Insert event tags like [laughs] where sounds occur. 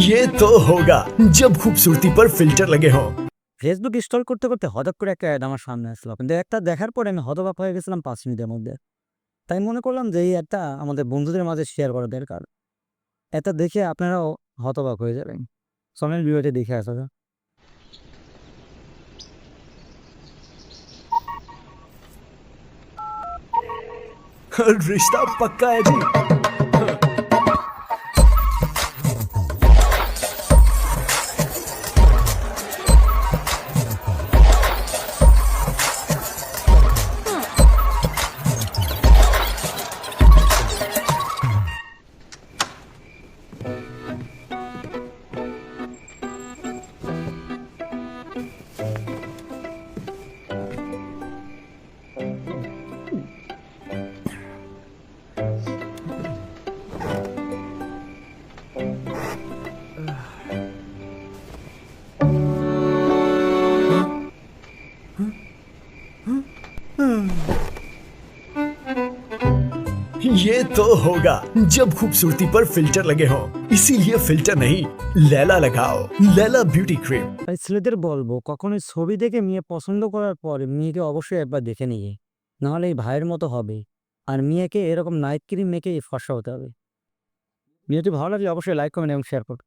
ये तो होगा जब खूबसूरती पर फिल्टर लगे हों ফেসবুক স্টল করতে করতে হঠাৎ করে একটা অ্যাড আমার সামনে আসলো কিন্তু একটা দেখার পরে আমি হতবাক হয়ে গেছিলাম পাঁচ মিনিটের মধ্যে তাই মনে করলাম যে এই অ্যাডটা আমাদের বন্ধুদের মাঝে শেয়ার করা দরকার এটা দেখে আপনারাও হতবাক হয়ে যাবেন সনের ভিডিওটি দেখে আসা [laughs] रिश्ता पक्का है जी। ये तो होगा जब खूबसूरती पर फिल्टर लगे हों इसीलिए फिल्टर नहीं लैला लगाओ लैला ब्यूटी क्रीम তাই ছেলেদের বলবো কখনোই ছবি দেখে মেয়ে পছন্দ করার পর মেয়েকে অবশ্যই একবার দেখে নিয়ে নাহলে এই ভাইয়ের মতো হবে আর মেয়েকে এরকম নাইট ক্রিম মেখে ফর্সা হতে হবে ভিডিওটি ভালো লাগলে অবশ্যই লাইক কমেন্ট এবং শেয়ার করুন